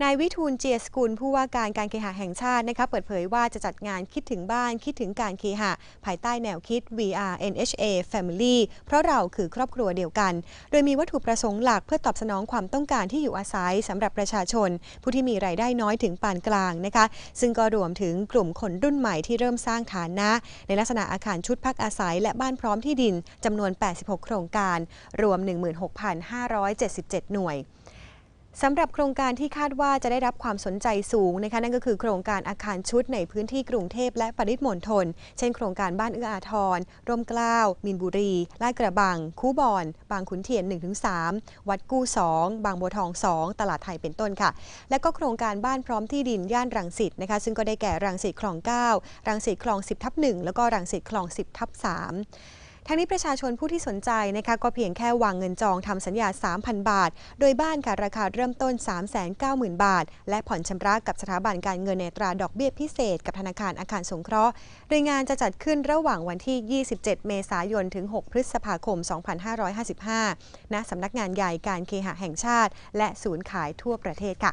นายวิทูลเจียสกุลผู้ว่าการการเคหะแห่งชาตินะคะเปิดเผยว่าจะจัดงานคิดถึงบ้านคิดถึงการเคหะ ภายใต้แนวคิด VR NHA Family เพราะเราคือครอบครัวเดียวกัน โดยมีวัตถุประสงค์หลักเพื่อตอบสนองความต้องการที่อยู่อาศัยสำหรับประชาชน ผู้ที่มีรายได้น้อยถึงปานกลางนะคะ ซึ่งก็รวมถึงกลุ่มคนรุ่นใหม่ที่เริ่มสร้างฐานะ ในลักษณะอาคารชุดพักอาศัย และบ้านพร้อมที่ดินจำนวน 86 โครงการ รวม 16,577 หน่วย สำหรับโครงการที่คาดว่าจะได้รับความสนใจสูงนะคะนั่นก็คือโครงการอาคารชุดในพื้นที่กรุงเทพและปริมณฑลเช่นโครงการบ้านเอื้ออาทร ร่มเกล้า มินบุรี ลาดกระบัง คูบอน บางขุนเทียน 1-3 วัดกู้ 2 บางบัวทอง 2 ตลาดไทยเป็นต้นค่ะ และก็โครงการบ้านพร้อมที่ดินย่านรังสิตนะคะซึ่งก็ได้แก่รังสิตคลอง 9 รังสิตคลอง 10ทับ1แล้วก็รังสิตคลอง 10ทับ3 ทั้งนี้ประชาชนผู้ที่สนใจนะคะก็เพียงแค่วางเงินจองทำสัญญา 3,000 บาท โดยบ้านค่ะราคาเริ่มต้น 390,000 บาท และผ่อนชำระกับสถาบันการเงินในตราดอกเบี้ยพิเศษ กับธนาคารอาคารสงเคราะห์ โดยงานจะจัดขึ้นระหว่างวันที่ 27 เมษายน ถึง 6 พฤษภาคม 2555 ณสำนักงานใหญ่การเคหะแห่งชาติ และศูนย์ขายทั่วประเทศค่ะ